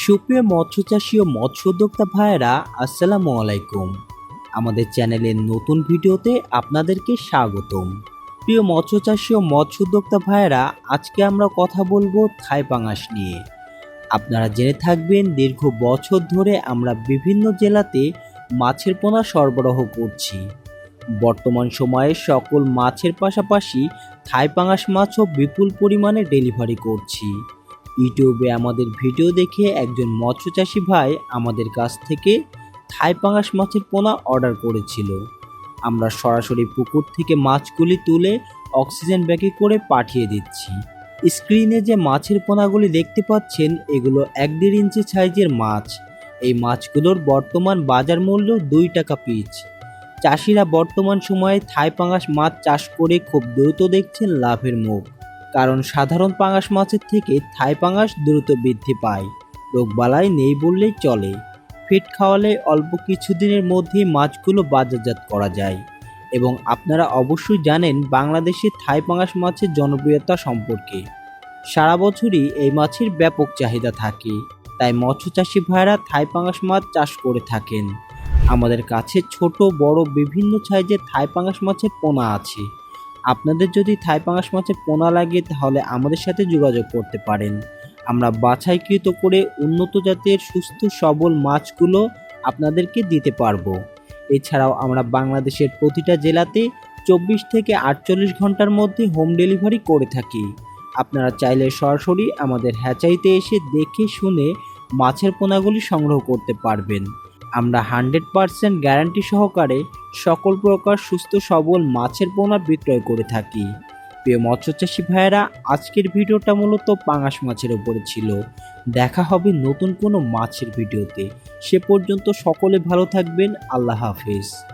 সুপ্রিয় মৎস্য চাষী ও মৎস্য উদ্যোক্তা ভাইয়েরা, আসসালামু আলাইকুম। আমাদের চ্যানেলের নতুন ভিডিওতে আপনাদেরকে স্বাগতম। প্রিয় মৎস্য চাষী ও মৎস্য উদ্যোক্তা ভাইয়েরা, আজকে আমরা কথা বলব থাই পাঙাশ নিয়ে। আপনারা জেনে থাকবেন, দীর্ঘ বছর ধরে আমরা বিভিন্ন জেলাতে মাছের পোনা সরবরাহ করছি। বর্তমান সময়ে সকল মাছের পাশাপাশি থাই পাঙাশ মাছও বিপুল পরিমাণে ডেলিভারি করছি। ইউটিউবে আমাদের ভিডিও দেখে একজন মৎস্য চাষি ভাই আমাদের কাছ থেকে থাই পাঙাশ মাছের পোনা অর্ডার করেছিল। আমরা সরাসরি পুকুর থেকে মাছগুলি তুলে অক্সিজেন ব্যাগে করে পাঠিয়ে দিচ্ছি। স্ক্রিনে যে মাছের পোনাগুলি দেখতে পাচ্ছেন, এগুলো এক দেড় ইঞ্চি সাইজের মাছ। এই মাছগুলোর বর্তমান বাজার মূল্য দুই টাকা পিচ। চাষিরা বর্তমান সময়ে থাই পাঙাশ মাছ চাষ করে খুব দ্রুত দেখছেন লাভের মুখ। কারণ সাধারণ পাঙাশ মাছের থেকে থাই পাঙাশ দ্রুত বৃদ্ধি পায়। রোগবালাই নেই বললেই চলে। ফিট খাওয়ালে অল্প কিছুদিনের মধ্যেই মাছগুলো বাজারজাত করা যায়। এবং আপনারা অবশ্যই জানেন বাংলাদেশে থাই পাঙাশ মাছের জনপ্রিয়তা সম্পর্কে। সারা বছরই এই মাছের ব্যাপক চাহিদা থাকে। তাই মৎস্য চাষি ভাইরা থাই পাঙাশ মাছ চাষ করে থাকেন। আমাদের কাছে ছোট, বড়, বিভিন্ন সাইজের থাই পাঙাশ মাছের পোনা আছে। আপনাদের যদি থাই পাঙাশ মাছের পোনা লাগে, তাহলে আমাদের সাথে যোগাযোগ করতে পারেন। আমরা বাছাইকৃত করে উন্নত জাতের, সুস্থ, সবল মাছগুলো আপনাদেরকে দিতে পারব। এছাড়াও আমরা বাংলাদেশের প্রতিটা জেলাতে চব্বিশ থেকে আটচল্লিশ ঘণ্টার মধ্যে হোম ডেলিভারি করে থাকি। আপনারা চাইলে সরাসরি আমাদের হ্যাচাইতে এসে দেখে শুনে মাছের পোনাগুলি সংগ্রহ করতে পারবেন। আমরা হান্ড্রেড পারসেন্ট গ্যারান্টি সহকারে সকল প্রকার সুস্থ সবল মাছের পোনা বিক্রয় করে থাকি। প্রিয় মৎস্যচাষী ভাইয়েরা, আজকের ভিডিওটা মূলত পাঙাশ মাছের ওপরে ছিল। দেখা হবে নতুন কোনো মাছের ভিডিওতে। সে পর্যন্ত সকলে ভালো থাকবেন। আল্লাহ হাফেজ।